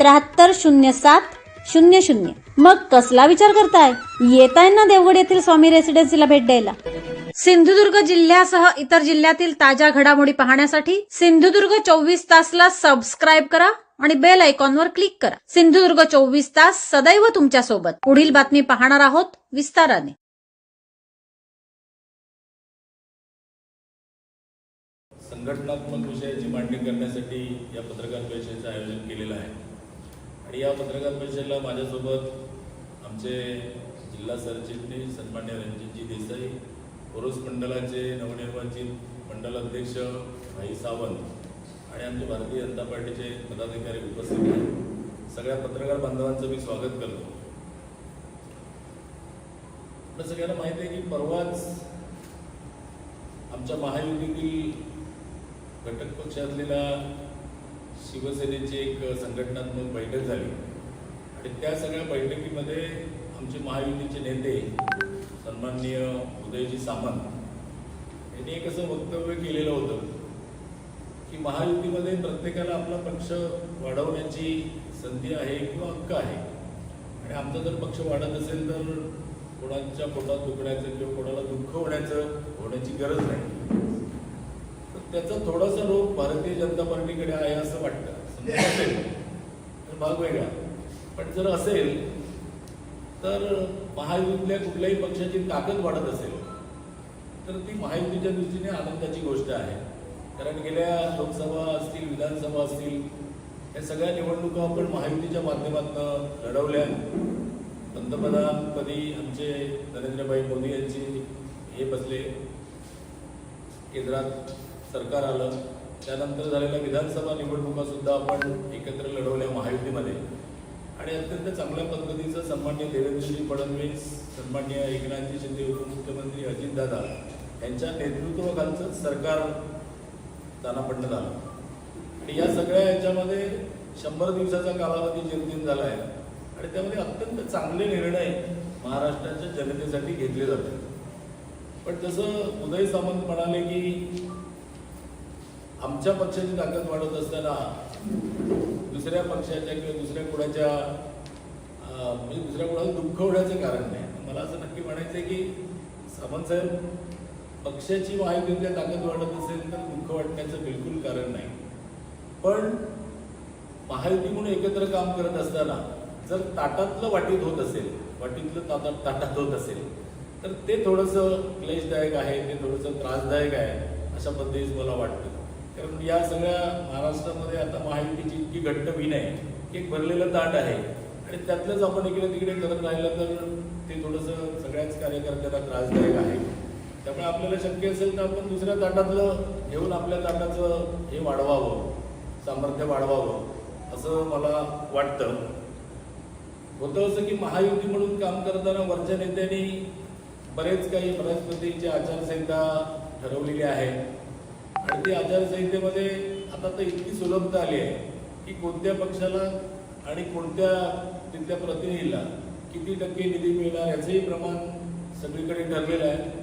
त्र्याहत्तर शून्य सात शून्य शून्य. मग कसला विचार करताय? येताय ना देवगड येथील स्वामी रेसिडेन्सीला भेट द्यायला. सिंधुदुर्ग जिल्ह्यासह इतर जिल्ह्यातील ताज्या घडामोडी पाहण्यासाठी सिंधुदुर्ग चोवीस तासला सबस्क्राईब करा आणि बेल आयकॉनवर क्लिक करा. सिंधुदुर्ग चोवीस तास सदैव तुमच्यासोबत. पुढील बातमी पाहणार आहोत विस्ताराने. संघटनात्मक विषयाची मांडणी करण्यासाठी या पत्रकार परिषदेचं आयोजन केलेलं आहे. आणि या पत्रकार परिषदेला माझ्यासोबत आमचे जिल्हा सरचिटणीस सन्मान्य रणजितजी देसाई ओरोस मंडळाचे नवनिर्वाचित मंडल अध्यक्ष भाई सावंत आणि आमचे भारतीय जनता पार्टीचे पदाधिकारी उपस्थित आहेत. सगळ्या पत्रकार बांधवांचं मी स्वागत करतो. आपल्या सगळ्यांना माहिती आहे की परवाच आमच्या महायुतीतील घटक पक्ष असलेल्या शिवसेनेची एक संघटनात्मक बैठक झाली. आणि त्या सगळ्या बैठकीमध्ये आमचे महायुतीचे नेते सन्माननीय उदयजी सामंत यांनी एक असं वक्तव्य केलेलं होतं की महायुतीमध्ये प्रत्येकाला आपला पक्ष वाढवण्याची संधी आहे किंवा हक्क आहे. आणि आमचा जर पक्ष वाढत असेल तर कोणाच्या पोटात दुखण्याचं किंवा कोणाला दुःख होण्याचं होण्याची गरज नाही. त्याचा थोडासा रोग भारतीय जनता पार्टीकडे आहे असं वाटतं. असेल. तर भाग वेगळा. पण जर असेल तर महायुतीतल्या कुठल्याही पक्षाची ताकद वाढत असेल तर ती महायुतीच्या दृष्टीने आनंदाची गोष्ट आहे. कारण गेल्या लोकसभा असतील विधानसभा असतील या सगळ्या निवडणुका आपण महायुतीच्या माध्यमातून लढवल्या. पंतप्रधानपदी आमचे नरेंद्रभाई मोदी यांची हे बसले. केंद्रात सरकार आलं त्यानंतर झालेल्या विधानसभा निवडणुकासुद्धा आपण एकत्र लढवल्या महायुतीमध्ये. आणि अत्यंत चांगल्या पद्धतीचं सन्मान्य देवेंद्रजी फडणवीस सन्मान्य एकनाथजी शिंदे उपमुख्यमंत्री अजितदादा यांच्या नेतृत्वाखालचं सरकार दानपटण्यात आलं आणि या सगळ्या याच्यामध्ये शंभर दिवसाचा कालावधी जेमतेम झाला आहे आणि त्यामध्ये अत्यंत चांगले निर्णय महाराष्ट्राच्या जनतेसाठी घेतले जातात. पण जसं उदय सामंत म्हणाले की आमच्या पक्षाची ताकद वाढत असताना दुसऱ्या पक्षाच्या किंवा दुसऱ्या कुणाच्या म्हणजे दुसऱ्या कुणाला दुःख होण्याचं कारण नाही. मला असं नक्की म्हणायचं आहे की सामंत साहेब पक्षाची वायुगंगा ताकद वाढत असेल तर दुःख वाटण्याचं बिलकुल कारण नाही. पण महायुती म्हणून एकत्र काम करत असताना जर ताटातलं वाटीत होत असेल वाटीतलं ताटात ताटात होत असेल तर ते थोडंसं क्लेशदायक आहे ते थोडंसं त्रासदायक आहे अशा पद्धतीच मला वाटतं. कारण या सगळ्या महाराष्ट्रामध्ये आता महायुतीची इतकी घट्ट विण आहे की एक भरलेलं ताट आहे. आणि त्यातलंच आपण इकडे तिकडे करत राहिलं तर ते थोडंसं सगळ्याच कार्यकर्त्यांना त्रासदायक आहे. त्यामुळे आपल्याला शक्य असेल तर आपण दुसऱ्या ताटातलं घेऊन आपल्या ताटाचं हे वाढवावं सामर्थ्य वाढवावं असं मला वाटतं. होतं असं की महायुती म्हणून काम करताना वरच्या नेत्यांनी बरेच काही बऱ्याच आचारसंहिता ठरवलेली आहे आणि ती आचारसंहितेमध्ये आता तर इतकी सुलभता आली आहे की कोणत्या पक्षाला आणि कोणत्या तिथल्या प्रतिनिधीला किती टक्के निधी मिळणार याचंही प्रमाण सगळीकडे ठरलेलं आहे.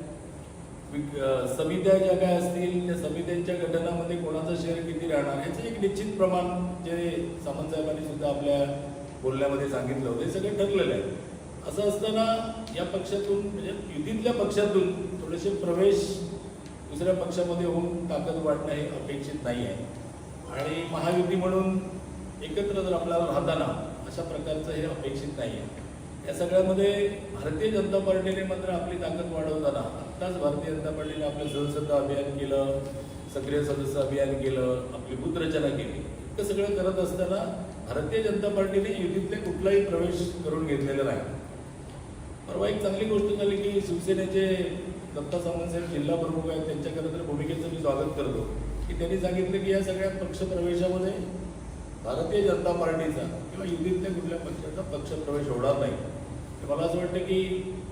समित्या ज्या काय असतील त्या समित्यांच्या गठनामध्ये कोणाचं शेअर किती राहणार याचं एक निश्चित प्रमाण जे सामंत साहेबांनी सुद्धा आपल्या बोलण्यामध्ये सांगितलं होतं हे सगळं ठरलेलं आहे. असं असताना या पक्षातून म्हणजे युतीतल्या पक्षातून थोडेसे प्रवेश दुसऱ्या पक्षामध्ये होऊन ताकद वाढणं हे अपेक्षित नाही आहे. आणि महायुती म्हणून एकत्र जर आपल्याला राहताना अशा प्रकारचं हे अपेक्षित नाही आहे. या सगळ्यामध्ये भारतीय जनता पार्टीने मात्र आपली ताकद वाढवताना आत्ताच भारतीय जनता पार्टीने आपलं सदस्यता अभियान केलं सक्रिय सदस्य अभियान केलं आपली बूथ केली. हे सगळं करत असताना भारतीय जनता पार्टीने युतीतले कुठलाही प्रवेश करून घेतलेला नाही. परवा एक चांगली गोष्ट झाली की शिवसेनेचे दत्ता सावंत साहेब जिल्हा प्रमुख आहेत त्यांच्या खरं तर भूमिकेचं मी स्वागत करतो. की त्यांनी सांगितलं की या सगळ्या पक्ष प्रवेशामध्ये भारतीय जनता पार्टीचा किंवा युतीतल्या कुठल्या पक्षाचा पक्षप्रवेश होणार नाही. मला असं वाटतं की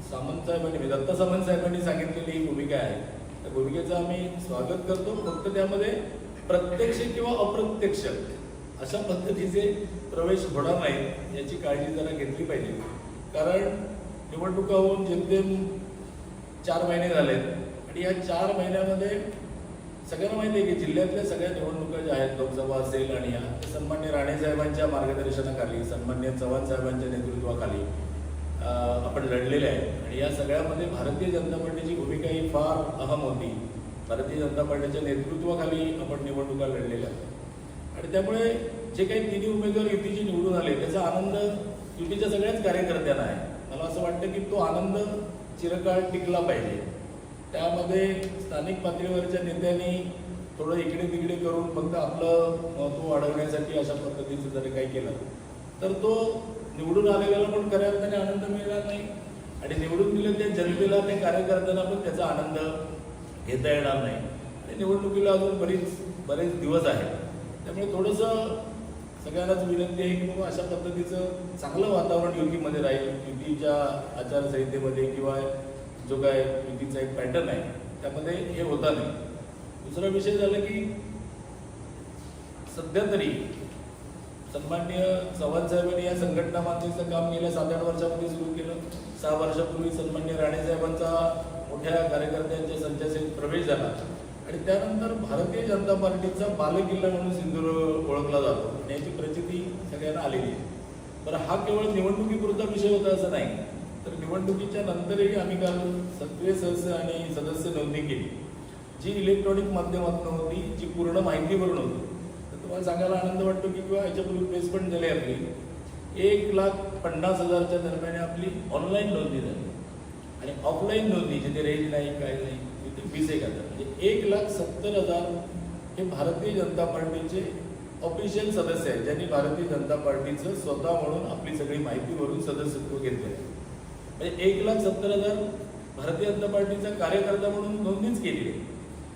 सामंत साहेबांनी दत्ता सामंत साहेबांनी सांगितलेली ही भूमिका आहे. त्या भूमिकेचं आम्ही स्वागत करतो. फक्त त्यामध्ये प्रत्यक्ष किंवा अप्रत्यक्ष अशा पद्धतीचे प्रवेश होणार नाहीत याची काळजी जरा घेतली पाहिजे. कारण निवडणुका होऊन जेमतेम चार महिने झालेत. आणि या चार महिन्यामध्ये सगळ्यांना माहिती आहे की जिल्ह्यातल्या सगळ्या निवडणुका ज्या आहेत लोकसभा असेल आणि या सन्मान्य राणे साहेबांच्या मार्गदर्शनाखाली सन्मान्य चव्हाण साहेबांच्या नेतृत्वाखाली आपण लढलेले आहे आणि या सगळ्यामध्ये भारतीय जनता पार्टीची भूमिका ही फार अहम होती. भारतीय जनता पार्टीच्या नेतृत्वाखाली आपण निवडणुका लढलेल्या आहेत. आणि त्यामुळे जे काही तिन्ही उमेदवार युतीचे निवडून आले त्याचा आनंद युतीच्या सगळ्याच कार्यकर्त्यांना आहे. मला असं वाटतं की तो आनंद चिरकाळ टिकला पाहिजे. त्यामध्ये स्थानिक पातळीवरच्या नेत्यांनी थोडं इकडे तिकडे करून फक्त आपलं महत्त्व वाढवण्यासाठी अशा पद्धतीचं जर काही केलं तर तो निवडून आलेल्याला पण खऱ्या अर्थाने आनंद मिळणार नाही. आणि निवडून दिलं त्या जनतेला त्या कार्यकर्त्यांना पण त्याचा आनंद घेता येणार नाही. आणि निवडणुकीला अजून बरीच बरेच दिवस आहेत. त्यामुळे थोडंसं सगळ्यांनाच विनंती आहे की बाबा अशा पद्धतीचं चांगलं वातावरण युतीमध्ये राहील. युतीच्या आचारसंहितेमध्ये किंवा जो काय युतीचा एक पॅटर्न आहे त्यामध्ये हे होता नाही. दुसरा विषय झाला की सध्या तरी सन्मान्य चव्हाण साहेबांनी या संघटना मातेचं काम गेल्या सात आठ वर्षामध्ये सुरू केलं. सहा वर्षापूर्वी सन्मान्य राणे साहेबांचा मोठ्या कार्यकर्त्यांच्या संचासहित प्रवेश झाला. आणि त्यानंतर भारतीय जनता पार्टीचा बालकिल्ला म्हणून सिंधुदुर्ग ओळखला जातो. याची प्रचिती सगळ्यांना आलेली आहे. बरं हा केवळ निवडणुकीपुरता विषय होता असं नाही. तर निवडणुकीच्या नंतरही आम्ही काल सत्वे सदस्य आणि सदस्य नोंदणी केली. जी इलेक्ट्रॉनिक माध्यमातून होती जी पूर्ण माहितीवरून होती. तर तुम्हाला सांगायला आनंद वाटतो की किंवा याच्यापूर्वी प्लेसमेंट पण झाली आपली. एक लाख पन्नास हजारच्या दरम्यान आपली ऑनलाईन नोंदणी झाली. आणि ऑफलाईन नोंदणी जिथे रेंज नाही काय नाही तिथे वीस एक हजार. म्हणजे एक लाख सत्तर हजार हे भारतीय जनता पार्टीचे ऑफिशियल सदस्य आहेत ज्यांनी भारतीय जनता पार्टीचं स्वतः म्हणून आपली सगळी माहिती भरून सदस्यत्व घेतलं आहे म्हणजे एक लाख सत्तर हजार भारतीय जनता पार्टीचा कार्यकर्ता म्हणून नोंदणीच केली आहे.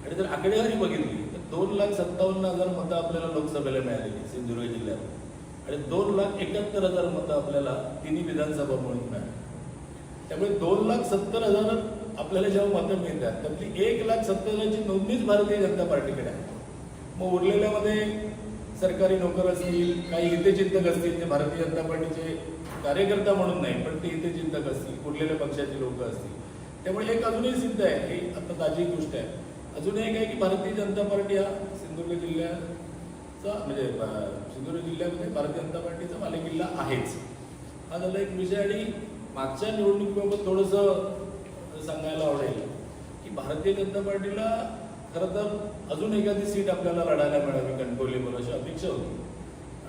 आणि जर आकडेवारी बघितली तर दोन लाख सत्तावन्न हजार मतं आपल्याला लोकसभेला मिळालेली सिंधुदुर्ग जिल्ह्यात. आणि दोन लाख एकाहत्तर हजार मतं आपल्याला तिन्ही विधानसभा म्हणून मिळाली त्यामुळे दोन लाख सत्तर हजार आपल्याला जेव्हा मतं मिळतात त्यातली एक लाख सत्तर हजारची नोंदणीच भारतीय जनता पार्टीकडे आहे. मग उरलेल्यामध्ये सरकारी नोकर असतील काही हितचिंतक असतील ते भारतीय जनता पार्टीचे कार्यकर्ता म्हणून नाही पण ते हितचिंतक असतील कुठलेल्या पक्षाचे लोक असतील. त्यामुळे एक अजूनही सिद्ध आहे ही आता ताजी गोष्ट आहे. अजून एक आहे की भारतीय जनता पार्टी हा सिंधुदुर्ग जिल्ह्याचा म्हणजे सिंधुदुर्ग जिल्ह्यामध्ये भारतीय जनता पार्टीचा मालेकिल्ला आहेच. हा झाला एक विषय आणि मागच्या निवडणुकीबाबत थोडंसं सांगायला आवडेल की भारतीय जनता पार्टीला खरं तर अजून एखादी सीट आपल्याला लढायला मिळावी कंट्रोलेबल अशी अपेक्षा होती.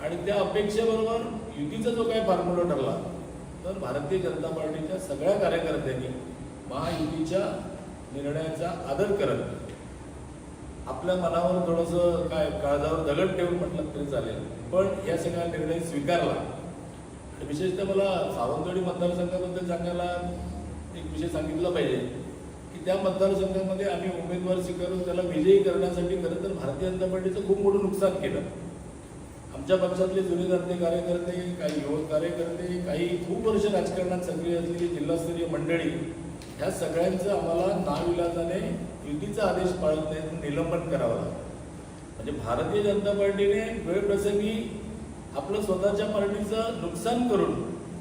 आणि त्या अपेक्षेबरोबर युतीचा जो काही फॉर्म्युला ठरला तर भारतीय जनता पार्टीच्या सगळ्या कार्यकर्त्यांनी महायुतीच्या निर्णयाचा आदर करत आपल्या मनावर थोडंसं काय काळजावर दगड ठेवून म्हटलं तरी चालेल. पण या सगळा निर्णय स्वीकारला. आणि विशेषतः मला सावंतवाडी मतदारसंघाबद्दल सांगायला एक विषय सांगितला पाहिजे. की त्या मतदारसंघामध्ये आम्ही उमेदवार स्वीकारून त्याला विजयी करण्यासाठी खरं तर भारतीय जनता पार्टीचं खूप मोठं नुकसान केलं. आमच्या पक्षातले जुने जाणते कार्यकर्ते काही युवक कार्यकर्ते काही खूप वर्ष राजकारणात सक्रिय असलेली जिल्हास्तरीय मंडळी ह्या सगळ्यांचं आम्हाला नाविलाजाने युतीचा आदेश पाळत नाही निलंबन करावं लागलं म्हणजे भारतीय जनता पार्टीने वेळप्रसंगी आपलं स्वतःच्या पार्टीचं नुकसान करून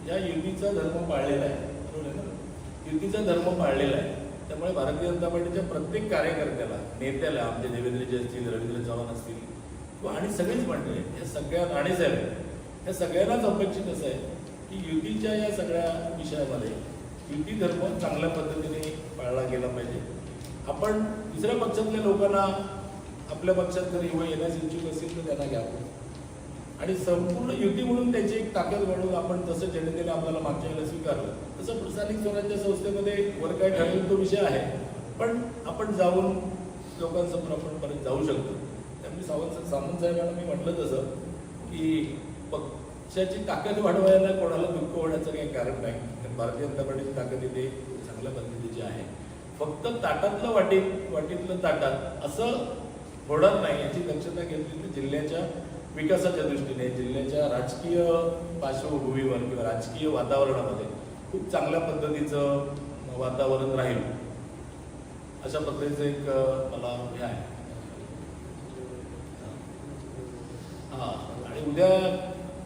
या युतीचा धर्म पाळलेला आहे. बरोबर आहे ना? युतीचा धर्म पाळलेला आहे. त्यामुळे भारतीय जनता पार्टीच्या प्रत्येक कार्यकर्त्याला नेत्याला आमचे देवेंद्रजी असतील रवींद्र चव्हाण असतील किंवा आणि सगळीच मंडळी या सगळ्या राणेसाहेब आहेत. या सगळ्यांनाच अपेक्षित असं आहे की युतीच्या या सगळ्या विषयामध्ये युती धर्म चांगल्या पद्धतीने पाळला गेला पाहिजे आपण दुसऱ्या पक्षातल्या लोकांना आपल्या पक्षात जर युवा येण्यास इच्छुक असेल तर त्यांना घ्यावं आणि संपूर्ण युती म्हणून त्याची एक ताकद वाढवून आपण जसं जनतेने आपल्याला मागच्या वेळेला स्वीकारलं तसं स्थानिक स्वराज्य संस्थेमध्ये वर काय ठरेल तो विषय आहे. पण आपण जाऊन लोकांसमोर आपण परत जाऊ शकतो. त्यामुळे सावंत सामंत साहेबांना मी म्हटलं तसं की पक्षाची ताकद वाढवायला कोणाला दुःख होण्याचं काही कारण नाही. भारतीय जनता पार्टीची ताकद इथे चांगल्या पद्धतीची आहे. फक्त ताटातलं वाटीत वाटीतलं ताटात असं होणार नाही याची दक्षता घेतली तर जिल्ह्याच्या विकासाच्या दृष्टीने जिल्ह्याच्या राजकीय पार्श्वभूमीवर किंवा राजकीय वातावरणामध्ये खूप चांगल्या पद्धतीचं वातावरण राहील. अशा पद्धतीचं एक मला हे आहे. हा आणि उद्या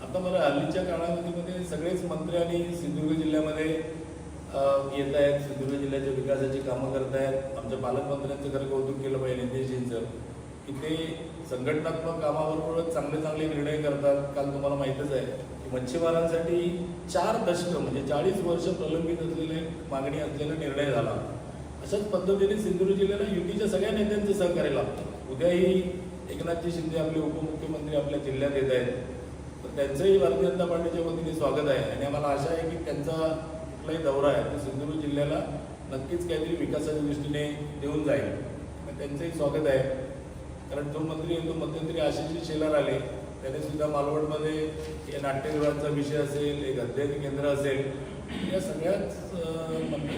आता मला हल्लीच्या काळामध्ये सगळेच मंत्री आणि सिंधुदुर्ग जिल्ह्यामध्ये येत आहेत. सिंधुदुर्ग जिल्ह्याच्या विकासाची कामं करत आहेत. आमच्या पालकमंत्र्यांचं खरं कौतुक केलं पाहिजे नितीशजींचं. की ते संघटनात्मक कामाबरोबरच चांगले चांगले निर्णय करतात. काल तुम्हाला माहीतच आहे की मच्छीमारांसाठी चार दशकं म्हणजे चाळीस वर्ष प्रलंबित असलेले मागणी असलेला निर्णय झाला. अशाच पद्धतीने सिंधुदुर्ग जिल्ह्याला युतीच्या सगळ्या नेत्यांचं सहकार्य लाभतं उद्याही एकनाथजी शिंदे आपले उपमुख्यमंत्री आपल्या जिल्ह्यात येत आहेत. तर त्यांचंही भारतीय जनता पार्टीच्या वतीने स्वागत आहे. आणि आम्हाला आशा आहे की त्यांचा कुठलाही दौरा आहे तो सिंधुदुर्ग जिल्ह्याला नक्कीच काहीतरी विकासाच्या दृष्टीने देऊन जाईल. त्यांचंही स्वागत आहे. कारण जो मंत्री होतो मध्यंतरी आशिषजी शेलार आले त्याने सुद्धा मालवणमध्ये या नाट्यगृहाचा विषय असेल एक अध्ययन केंद्र असेल या सगळ्याच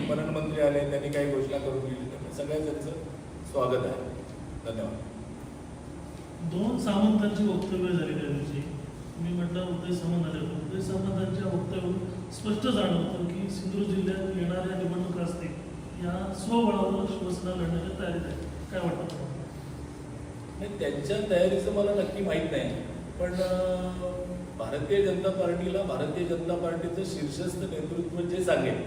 पर्यटन मंत्री- आले त्यांनी काही घोषणा करून दिली. त्यामुळे सगळ्याच त्यांचं स्वागत आहे. धन्यवाद. दोन सामंतांची वक्तव्य झाली त्या दिवशी. मी म्हटलं उदय सामंत आले. उदय सामंतांच्या वक्तव्यावरून स्पष्ट जाणवतं की सिंधुदुर्ग जिल्ह्यात येणाऱ्या निवडणुका असतील या स्वबळावर शिवसेना लढण्याच्या तयारीत आहे. काय वाटतं तुम्हाला? नाही त्यांच्या तयारीचं मला नक्की माहीत नाही पण भारतीय जनता पार्टीला भारतीय जनता पार्टीचं शीर्षस्थ नेतृत्व जे सांगेल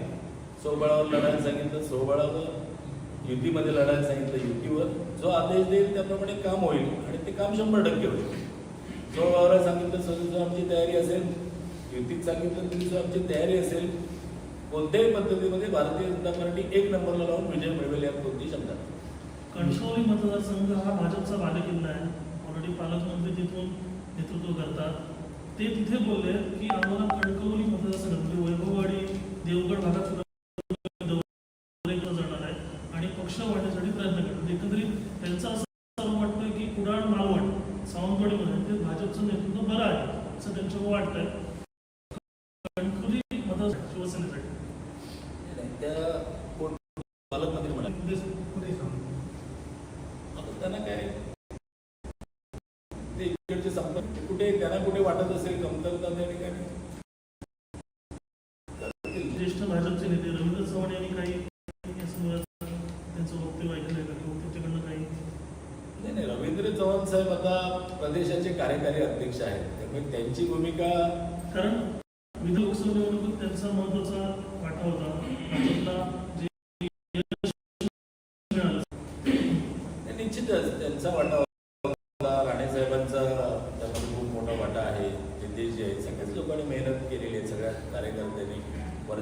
स्वबळावर लढायला सांगितलं स्वबळावर युतीमध्ये लढायला सांगितलं युतीवर जो आदेश देईल त्याप्रमाणे काम होईल आणि ते काम शंभर टक्के होईल स्वबळावर सांगितलं सगळं आमची तयारी असेल युतीत सांगितलं तरी जर आमची तयारी असेल कोणत्याही पद्धतीमध्ये भारतीय जनता पार्टी एक नंबरला लावून विजय मिळवेल यात कोणती शंका नाही. कणकवली मतदारसंघ हा भाजपचा बालेकिल्ला आहे. ऑलरेडी पालकमंत्री तिथून नेतृत्व करतात. ते तिथे बोलले की आम्हाला कणकवली मतदारसंघ म्हणजे वैभववाडी देवगड भागात सुद्धा दौरे जाणार आहे आणि पक्ष वाढण्यासाठी प्रयत्न करतात म्हणजे एकंदरीत त्यांचं असं असं वाटतं की कुडाळ मालवण सावंतवाडीमध्ये ते भाजपचं नेतृत्व बरं आहे असं त्यांच्यावर वाटतंय कणकवली मतदार शिवसेनेसाठी नाही, त्या कोण पालकमंत्री म्हणाले उद्देश- आता त्यांना काय ते इकडचे संपर्क ते कुठे त्यांना कुठे वाटत असेल कमतरता त्या ठिकाणी करतील. ज्येष्ठ भाजपचे नेते रवींद्र चव्हाण यांनी काही त्यांचं वक्तव्य ऐकलं का? किंवा त्यांच्याकडनं काही? नाही नाही रवींद्र चव्हाण साहेब आता प्रदेशाचे कार्यकारी अध्यक्ष आहेत. त्यामुळे त्यांची भूमिका कारण विधान लोकसभा निवडणुकीत त्यांचा महत्त्वाचा वाटा होता. भाजपला जे यश मिळालं हे निश्चितच त्यांचा वाटा होता राणेसाहेबांचा त्यामध्ये खूप मोठा वाटा आहे नितेशजी आहे सगळ्याच लोकांनी मेहनत केलेली आहे सगळ्या कार्यकर्त्यांनी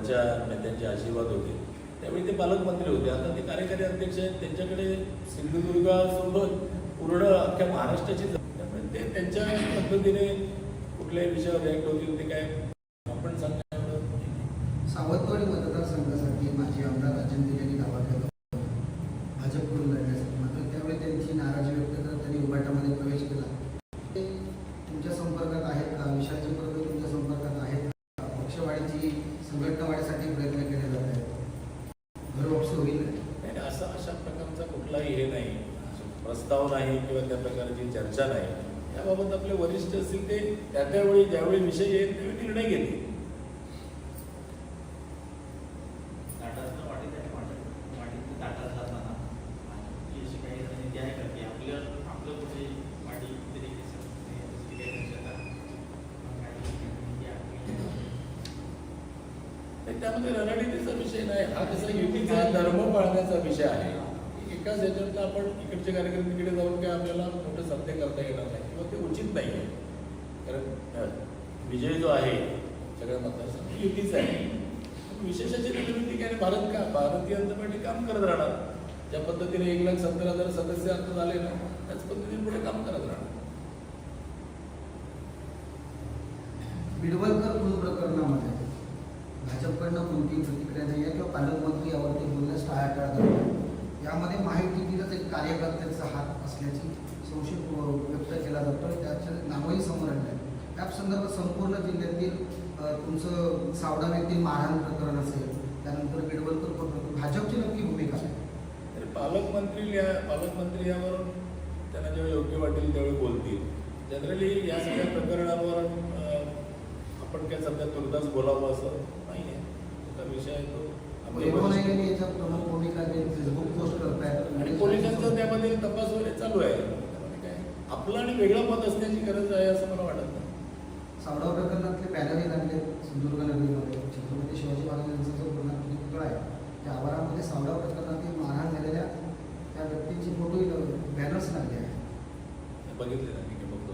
त्यांच्या नेत्यांचे आशीर्वाद होते. त्यावेळी ते पालकमंत्री होते. आता ते कार्यकारी अध्यक्ष आहेत. त्यांच्याकडे सिंधुदुर्गासोबत पूर्ण अख्ख्या महाराष्ट्राची त्यामुळे ते त्यांच्या पद्धतीने कुठल्याही विषयावर रिॲक्ट होतील ते काय आपण सांगण्या सावंतवाडी मतदारसंघासाठी माजी आमदार राजेंद्र प्रस्ताव नाही किंवा त्या प्रकारची चर्चा नाही याबाबत आपले वरिष्ठ असतील ते त्या त्यावेळी ज्यावेळी विषय येईल त्यावेळी निर्णय घेतील. त्यामध्ये रणनीतीचा विषय नाही. हा कसा युतीचा धर्म पाळण्याचा विषय आहे. एकाच याच्यातनं आपण तिकडचे कार्यक्रम तिकडे जाऊन काय आपल्याला मोठं सत्य करता येणार नाही किंवा ते उचित नाही आहे. कारण विजय जो आहे सगळ्या मतदारसंघ युतीच आहे. विशेषाची निर्मिती काय भारत का भारतीय जनता पार्टी काम करत राहणार. ज्या पद्धतीने एक लाख सत्तर हजार सदस्य आता झाले ना त्याच पद्धतीने पुढे काम करत राहणार. बिडवलकर खून प्रकरणामध्ये? भाजपकडनं कोणती प्रतिक्रिया नाही आहे? किंवा पालकमंत्री यावरती बोलण्यास टाळाटाळ करतात यामध्ये माहितीतीलच एक कार्यकर्त्याचा हात असल्याची संशय व्यक्त केला जातो त्याचे नावही समोर आले आहे. त्या संदर्भात संपूर्ण जिल्ह्यातील तुमचं सावडा येथील मारहाण प्रकरण असेल त्यानंतर बिडवलकर प्रकरण भाजपची नक्की भूमिका आहे पालकमंत्री या पालकमंत्री यावर त्यांना जेव्हा योग्य वाटेल त्यावेळी बोलतील. जनरली या सगळ्या प्रकरणावर आपण काय सध्या तुर्तास बोलावं असं नाही आहे त्याचा विषय तो आणि पोलिसांचं त्यामध्ये तपास वगैरे चालू आहे. आपलं आणि वेगळं मत असण्याची गरज आहे असं मला वाटत नाही. सावडा प्रकरणातले बॅनरही लागले सिंधुदुर्ग नगरीमध्ये. छत्रपती शिवाजी महाराजांचा जो पुतळा आहे त्या आवारामध्ये सावडा प्रकरणातील मारहाण झालेल्या त्या व्यक्तींचे फोटोही बॅनर्स लागले आहेत. बघितले ना मी काय बघतो